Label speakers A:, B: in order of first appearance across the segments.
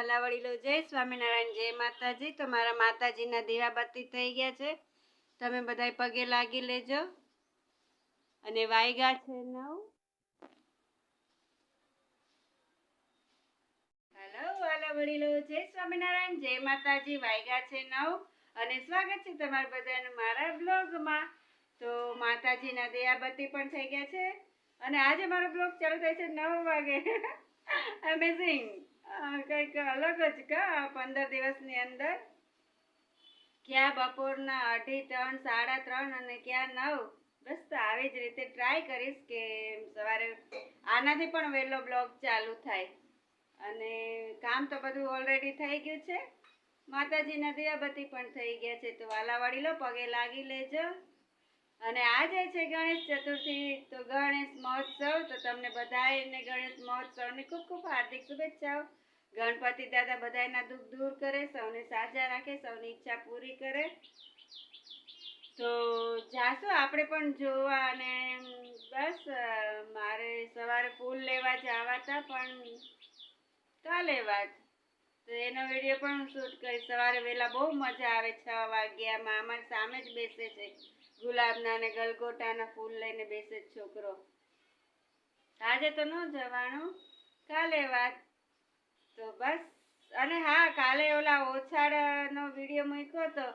A: વાલા વડીલો જય સ્વામિનારાયણ, જય માતાજી. તો મારા માતાજીના દીવાબત્તી થઈ ગયા છે. તમે બધા પગે લાગી લેજો. અને વાયગા છે નવ. હેલો વાલા વડીલો જય સ્વામિનારાયણ, જય માતાજી વાયગા છે નવ. અને સ્વાગત છે તમારા બધાનું મારા બ્લોગમાં તો માતાજીના દયાબત્તી પણ થઈ ગયા છે. અને આજે મારો બ્લોગ ચાલુ થાય છે નવ વાગે. અમેઝિંગ કંઈક અલગ જ કા પંદર દિવસની અંદર? ક્યાં બપોરના અઢી ત્રણ, સાડા ત્રણ અને ક્યાં નવ? બસ આવી જ રીતે ટ્રાય કરીશ કે સવારે આનાથી પણ વહેલો બ્લોગ ચાલુ થાય. અને કામ તો બધું ઓલરેડી થઈ ગયું છે. માતાજીના દીવાબત્તી પણ થઈ ગયા છે, તો વાલા લો પગે લાગી લેજો. અને આજે છે ગણેશ ચતુર્થી, તો ગણેશ મહોત્સવ, તો તમને બધાને ગણેશ મહોત્સવની ખૂબ ખૂબ હાર્દિક શુભેચ્છાઓ. ગણપતિ દાદા બધાના દુઃખ દૂર કરે, સૌને સાજા રાખે, સૌની ઈચ્છા પૂરી કરે. તો જાશું આપણે પણ જોવા અને બસ મારે સવારે ફૂલ લેવા જવા હતા, પણ કાલે વાત તો એનો વીડિયો પણ હું શૂટ કરીશ. સવારે વહેલા બહુ મજા આવે છ વાગ્યામાં. અમારી સામે જ બેસે છે. ગુલાબના અને ગલગોટાના ફૂલ લઈને બેસે છોકરો. આજે તો ન જવાનું. કાલે વાત. તો બસ. અને હા, કાલે ઓલા ઓછાડાનો વીડિયો મૂક્યો તો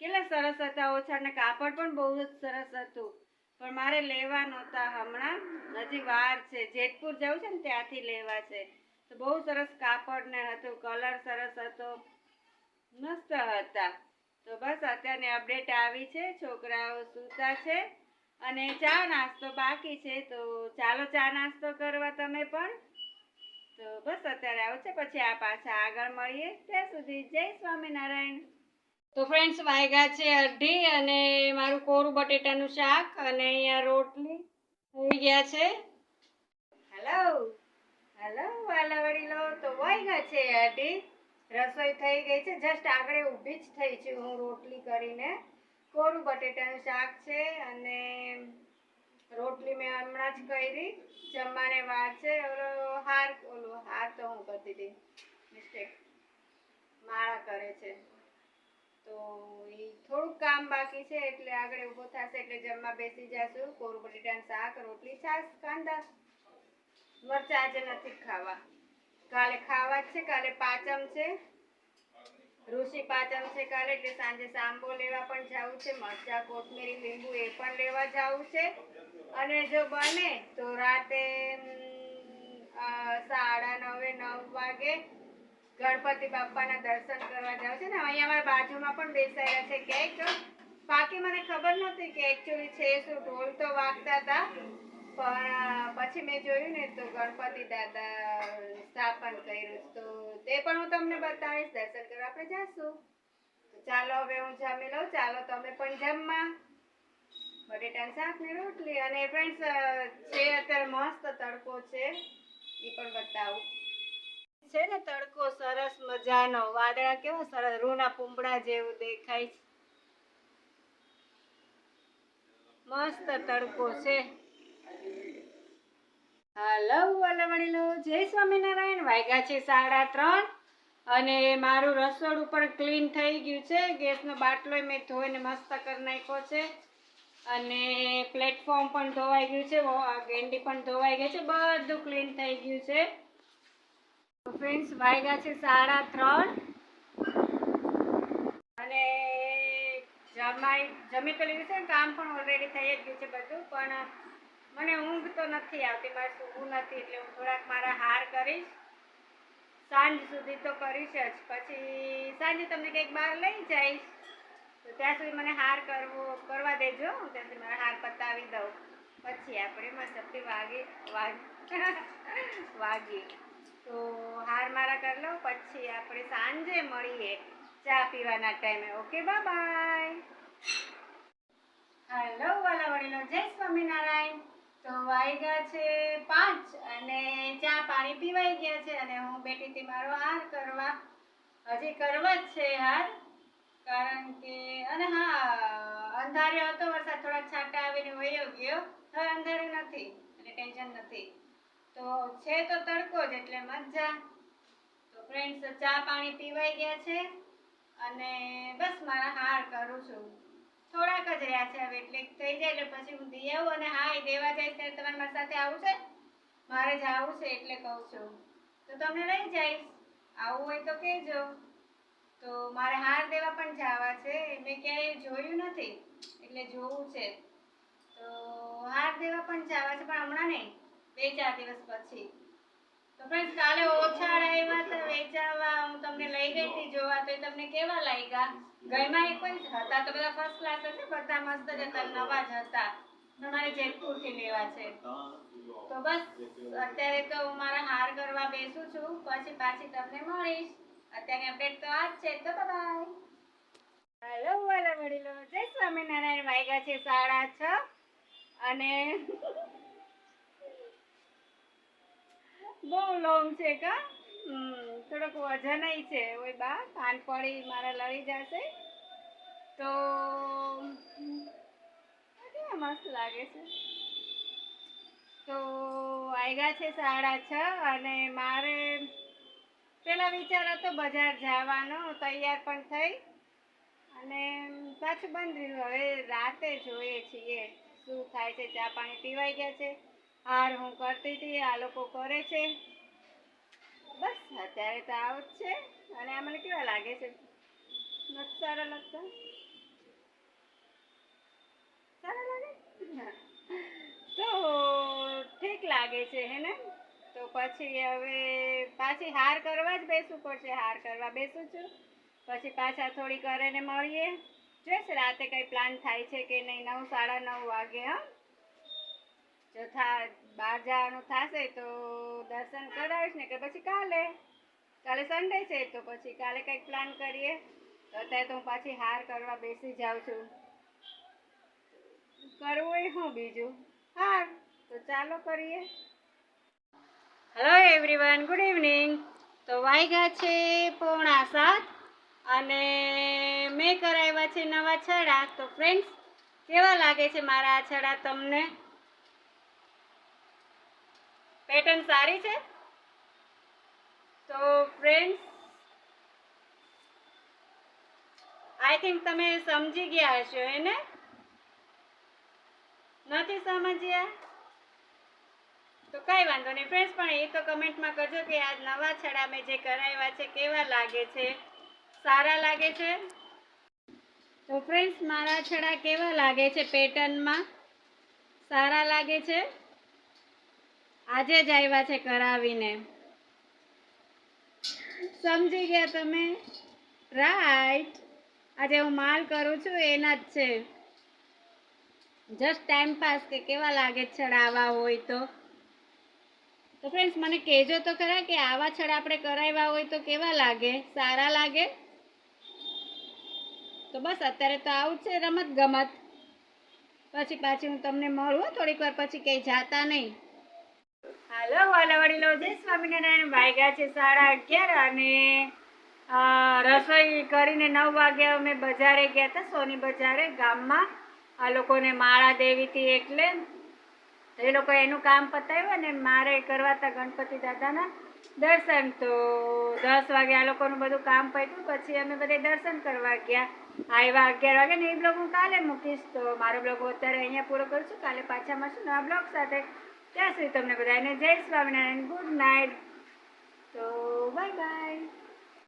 A: કેટલા સરસ હતા. ઓછાડને કાપડ પણ બહુ જ સરસ હતું. પણ મારે લેવા નહોતા હમણાં. હજી વાર છે. જેતપુર જવું છે ને ત્યાંથી લેવા છે. તો બહુ સરસ કાપડ ને હતું. કલર સરસ હતો. મસ્ત હતા. તો બસ અત્યારની અપડેટ આવી છે. છોકરાઓ સૂતા છે. અને ચા નાસ્તો બાકી છે. તો ચાલો ચા નાસ્તો કરવા તમે પણ. તો બસ અત્યારે આવું છે. પછી આ પાછા આગળ મળીએ. ત્યાં સુધી જય સ્વામિનારાયણ. તો ફ્રેન્ડ્સ વાયગા છે અઢી અને મારું કોરું બટેટાનું શાક અને અહીંયા રોટલી થઈ ગયા છે. હેલો હેલો વાલા વડીલો તો વાયગા છે અઢી રસોઈ થઈ ગઈ છે. જસ્ટ આગળ ઊભી જ થઈ છું. હું રોટલી કરીને. કોરું બટેટાનું શાક છે અને રોટલી મેં હમણાં જ કરી. જમવાને વાર છે. ઓલો હાર ઓલો હાર તો હું કરતી હતી. મિસ્ટેક માળા કરે છે. તો એ થોડુંક કામ બાકી છે એટલે આગળ ઊભો થશે એટલે જમવા બેસી જશું. કોરું બટેટાનું શાક, રોટલી, છાશ, કાંદા. મરચાં આજે નથી ખાવા. કાલે ખાવા જ છે, કાલે પાચમ છે. ઋષિ પાચમ છે કાલે, એટલે સાંજે સાંબો લેવા પણ જવું છે. મરચાં, કોથમીરી, લીંબુ એ પણ લેવા જવું છે. અને જો બને તો રાતે સાડા નવે, નવ વાગે ગણપતિ બાપાના દર્શન કરવા જાવ છે ને. અહીંયા અમારા બાજુમાં પણ બેસાયા છે ક્યાંક બાકી મને ખબર નહોતી કે એકચ્યુઅલી છે શું ઢોલ તો વાગતા હતા. પણ પછી મેં જોયું ને તો ગણપતિ દાદા સ્થાપન કર્યું તો તે પણ હું તમને બતાવીશ, દર્શન કરવા આપણે જાશું. ચાલો હવે હું જમી લઉં, ચાલો તમે પણ જમવા. બટેટાનું શાક ને રોટલી. અને ફ્રેન્ડ્સ છે અત્યારે મસ્ત તડકો છે, એ પણ બતાવું. છે ને તડકો, સરસ મજાનો. વાદળા કેવા સરસ, રૂના પૂંપડા જેવું દેખાય છે. મસ્ત તડકો છે. હલો જય સ્વામિનારાયણ, વાગ્યા છે સાડા ત્રણ અને મારું રસોડું પણ ક્લીન થઈ ગયું છે. ગેસનો બાટલો મેં ધોઈને મસ્ત કરી નાખ્યો છે અને પ્લેટફોર્મ પણ ધોવાઈ ગયું છે. ગેંડી પણ ધોવાઈ ગઈ છે. બધું ક્લીન થઈ ગયું છે. ફ્રેન્ડ્સ વાગ્યા છે સાડા ત્રણ અને જમાઈ, જમી તો લીધું છે કામ પણ ઓલરેડી થઈ જ ગયું છે બધું, પણ મને ઊંઘ તો નથી આવતી, મારે સૂવું નથી એટલે હું થોડાક મારા હાર કરીશ. સાંજ સુધી તો કરીશ જ. પછી સાંજે તમને કંઈક બહાર લઈ જઈશ. તો ત્યાં સુધી મને હાર કરવો, કરવા દેજો. હું ત્યાં સુધી મારા હાર પતાવી દઉં. પછી આપણે મસ્તી વાગી, વાગ તો હાર મારા કરી લઉં, પછી આપણે સાંજે મળીએ ચા પીવાના ટાઈમે. ઓકે બાય બાય હેલો વાલા વડીલો. જય સ્વામિનારાયણ. તો વાગ્યા છે પાંચ અને ચા પાણી પીવાઈ ગયા છે અને હું બેટીથી મારો હાર કરવા, હજી કરવા જ છે હાર, કારણ કે, અને હા અંધાર્યો હતો, વરસાદ થોડાક છાંટા આવીને વયો ગયો. હવે અંધાર્યું નથી અને ટેન્શન નથી. તો છે તો તડકો જ એટલે મજા. તો ફ્રેન્ડ્સ ચા પાણી પીવાઈ ગયા છે અને બસ મારા હાર કરું છું. જ રહ્યા છે. હવે એટલે થઈ જાય એટલે પછી હું દઈ આવું અને હા, એ દેવા જાય ત્યારે તમારે મારી સાથે આવું છે? મારે જવું છે એટલે કહું છું. તો તમને લઈ જઈશ. આવું હોય તો કહેજો. તો મારે હાર દેવા પણ જવા છે. મેં ક્યાંય જોયું નથી. એટલે જોવું છે. તો હાર દેવા પણ જવા છે, પણ હમણાં નહીં. બે ચાર દિવસ પછી. વેચાવા, હું તમને લઈ ગઈ હતી જોવા, તો એ તમને કેવા લાગ્યા? ગઈમાં કોઈ હતા, તો બધા ફર્સ્ટ ક્લાસ હશે બધા મસ્ત જ નવા જ હતા. તમારે જેતપુરથી લેવા છે. તો બસ, અત્યારે તો હું મારા હાર કરવા બેસું છું, પછી પાછી તમને મળીશ. અત્યારની અપડેટ તો આ જ છે, તો બાય હેલો વાલા વડીલો. જય સ્વામિનારાયણ. વાગ્યા છે સાડા છ. અને બહુ લોંગ છે કા? થોડોક વજન છે. ઓય બા, કાન પડી, મારા લડી જશે. તો મસ્ત લાગે છે. તો આવ્યા છે સાડા છ અને મારે પેલા વિચાર હતો બજાર જવાનો, તૈયાર પણ થઈ. અને પાછું બંધ રહ્યું. હવે રાતે જોઈએ છીએ શું થાય છે, ચા પાણી પીવાઈ ગયા છે. હાર હું કરતી હતી, આ લોકો કરે છે. બસ, અત્યારે તો આવું જ છે. અને આ મને કેવા લાગે છે? નથી સારા લાગતા. સારા લાગે? તો ઠીક લાગે છે, હે ને? તો પછી હવે પાછી હાર કરવા જ બેસવું પડશે, હાર કરવા બેસું છું. પછી પાછા થોડી કરીને મળીએ. જોઈશ રાતે કંઈ પ્લાન થાય છે કે નહીં? નવ, સાડા નવ વાગે, હા? જો થા બહાર જવાનું થશે તો દર્શન કરાવીશ ને કે પછી કાલે. કાલે સન્ડે છે તો પછી કાલે કંઈક પ્લાન કરીએ. તો અત્યારે તો હું પાછી હાર કરવા બેસી જાઉં છું. કરવું એ હું બીજું? હાર, તો ચાલો કરીએ. હલો એવરીવન ગુડ ઇવનિંગ તો વાગ્યા છે પોણા સાત અને મેં કરાવ્યા છે નવા છડા. તો ફ્રેન્ડ્સ કેવા લાગે છે મારા આ છડા તમને? પેટર્ન સારી છે? તો ફ્રેન્ડ્સ આઈ થિંક તમે સમજી ગયા હશો એને નથી સમજ્યા? તો કઈ વાંધો નહીં. ફ્રેન્ડ્સ પણ એ તો કમેન્ટમાં કરજો કે આ નવા છડા મેં જે કરાવ્યા છે, કેવા લાગે છે? સારા લાગે છે? તો ફ્રેન્ડ્સ મારા છડા કેવા લાગે છે પેટર્નમાં? સારા લાગે છે? આજે જ આવ્યા છે કરાવીને. સમજી ગયા તમે? રાઈટ આજે હું માલ કરું છું, એના જ છે. જસ્ટ ટાઈમ પાસ કે કેવા લાગે છે છડા હોય તો? તો ફ્રેન્ડ્સ મને કહેજો તો ખરા કે આવા છડા આપણે કરાવ્યા હોય તો કેવા લાગે? સારા લાગે? તો બસ, અત્યારે તો આવું છે, રમત ગમત. પછી પાછી હું તમને મળું થોડીક વાર, પછી કંઈ જાતા નહીં. હાલો વાલા વડીલો સ્વામિનારાયણ. વાગ્યા છે સાડા અગિયાર અને રસોઈ કરીને નવ વાગ્યા અમે બજારે ગયા હતા, સોની બજારે, ગામમાં. આ લોકોને માળા દેવી એટલે એ લોકો એનું કામ પતાવ્યું અને મારે કરવા હતા ગણપતિ દાદાના દર્શન. તો દસ વાગે આ લોકોનું બધું કામ પત્યું પછી અમે બધે દર્શન કરવા ગયા. આવ્યા અગિયાર વાગે ને એ બ્લોગ હું કાલે મૂકીશ. તો મારો બ્લોગ અત્યારે અહીંયા પૂરો કરું છું. કાલે પાછા મળશું નવા બ્લોગ સાથે. ત્યાં સુધી તમને બધાને જય સ્વામિનારાયણ. ગુડ નાઇટ તો બાય બાય